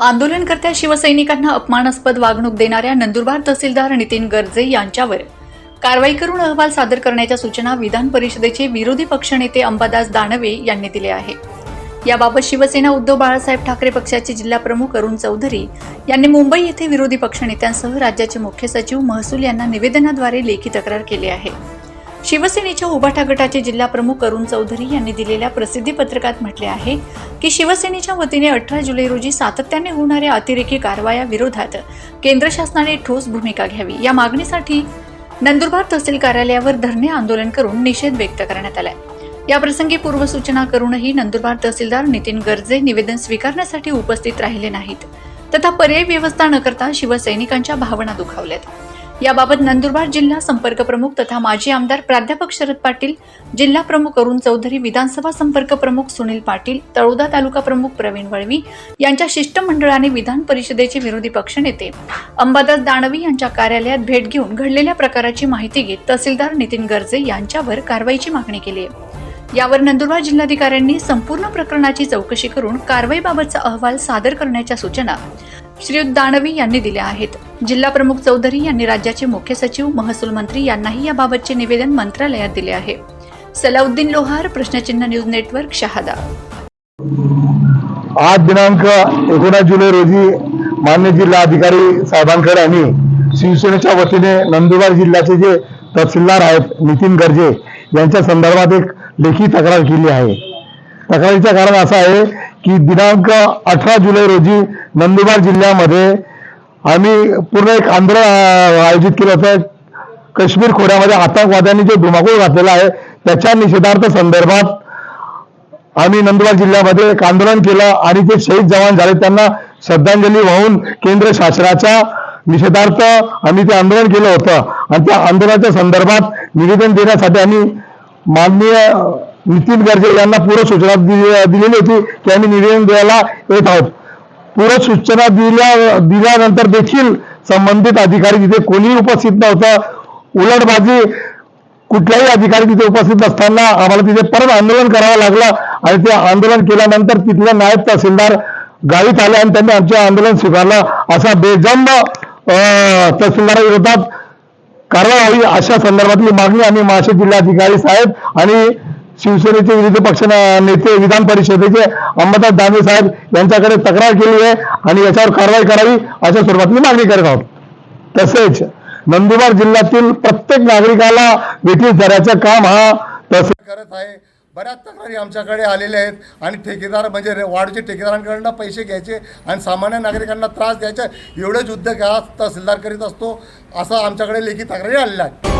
आंदोलनकर्त्या शिवसैनिकांना अपमानास्पद वागणूक देणाऱ्या नंदुरबार तहसीलदार नितीन गर्जे यांच्यावर कारवाई करून अहवाल सादर करण्याच्या सूचना विधान परिषदेचे विरोधी पक्षनेते अंबादास दानवे यांनी दिले आहे. याबाबत शिवसेना उद्धव बाळासाहेब ठाकरे पक्षाचे जिल्हा प्रमुख अरुण चौधरी यांनी मुंबई येथे विरोधी पक्षनेत्यांसह राज्याचे मुख्य सचिव महसूल यांना निवेदनाद्वारे लेखी तक्रार केली आहे. शिवसेनेच्या उभाटा गटाचे जिल्हा प्रमुख अरुण चौधरी यांनी दिलेल्या प्रसिद्धी पत्रकात म्हटले आहे की शिवसेनेच्या वतीने अठरा जुलै रोजी सातत्याने होणाऱ्या अतिरेकी कारवाया विरोधात केंद्र शासनाने ठोस भूमिका घ्यावी. या मागणीसाठी नंदुरबार तहसील कार्यालयावर धरणे आंदोलन करून निषेध व्यक्त करण्यात आलाय. याप्रसंगी पूर्वसूचना करूनही नंदुरबार तहसीलदार नितीन गर्जे निवेदन स्वीकारण्यासाठी उपस्थित राहिले नाहीत. तथा पर्यायी व्यवस्था न करता शिवसैनिकांच्या भावना दुखावल्यात. याबाबत नंदुरबार जिल्हा संपर्क प्रमुख तथा माजी आमदार प्राध्यापक शरद पाटील जिल्हा प्रमुख अरुण चौधरी विधानसभा संपर्क प्रमुख सुनील पाटील तळोदा तालुका प्रमुख प्रवीण वळवी यांच्या शिष्टमंडळाने विधान परिषदेचे विरोधी पक्षनेते अंबादास दानवी यांच्या कार्यालयात भेट घेऊन घडलेल्या प्रकाराची माहिती घेत तहसीलदार नितीन गर्जे यांच्यावर कारवाईची मागणी केली यावर नंदुरबार जिल्हाधिकाऱ्यांनी संपूर्ण प्रकरणाची चौकशी करून कारवाईबाबतचा अहवाल सादर करण्याच्या सूचना श्रीयुत दानवे यांनी दिल्या आहेत. जिल्हा प्रमुख चौधरी यांनी राज्याचे मुख्य सचिव महसूल मंत्री यांनाही याबाबतचे निवेदन मंत्रालयात दिले आहे. सलाउद्दीन लोहार प्रश्नचिन्ह न्यूज नेटवर्क शहादा. आज दिनांक एकोणीस जुलै रोजी मान्य जिल्हा अधिकारी साहेबांकडे आम्ही शिवसेनेच्या वतीने नंदुरबार जिल्ह्याचे जे तहसीलदार आहेत नितीन गर्जे यांच्या संदर्भात एक लेखी तक्रार केली आहे. तक्रारीचं कारण असं आहे की दिनांक अठरा जुलै रोजी नंदुरबार जिल्ह्यामध्ये आम्ही पूर्ण एक आंदोलन आयोजित केलं होतं. काश्मीर खोऱ्यामध्ये आतंकवाद्यांनी जो धुमाकूळ घातलेला आहे त्याच्या निषेधार्थ संदर्भात आम्ही नंदुरबार जिल्ह्यामध्ये एक आंदोलन केलं आणि जे शहीद जवान झाले. त्यांना श्रद्धांजली वाहून केंद्र शासनाच्या निषेधार्थ आम्ही ते आंदोलन केलं होतं. आणि त्या आंदोलनाच्या संदर्भात निवेदन देण्यासाठी आम्ही माननीय नितीन गर्जे यांना पूर्व सूचना दिलेली होती. की आम्ही निवेदन द्यायला येत आहोत. पूर्व सूचना दिल्या दिल्यानंतर देखील संबंधित अधिकारी तिथे कोणीही उपस्थित नव्हतं. उलटबाजी कुठलाही अधिकारी तिथे उपस्थित नसताना आम्हाला तिथे परत आंदोलन करावं लागलं आणि ते आंदोलन केल्यानंतर तिथले नायब तहसीलदार गावीत आले आणि त्यांनी आमचे आंदोलन स्वीकारलं. असा बेजंब अं, तहसीलदाराविरोधात कारवाई व्हावी अशा संदर्भातली मागणी आम्ही महाराष्ट्र जिल्हाधिकारी साहेब आणि शिवसेनेचे विरोधी पक्ष नेते विधान परिषदेचे अंबादास दानवे साहेब यांच्याकडे तक्रार केली आहे आणि याच्यावर कारवाई करावी अशा स्वरूपातली मागणी करत आहोत. तसेच नंदुरबार जिल्ह्यातील प्रत्येक नागरिकाला वेटीस धरायचं काम हा तसे करत आहे. बऱ्याच तक्रारी आमच्याकडे आलेल्या आहेत आणि ठेकेदार म्हणजे वाढचे ठेकेदारांकडनं पैसे घ्यायचे आणि सामान्य नागरिकांना त्रास द्यायचा. एवढेच युद्ध घ्या तहसीलदार करीत असतो असं आमच्याकडे लेखी तक्रारी आलेल्या आहेत.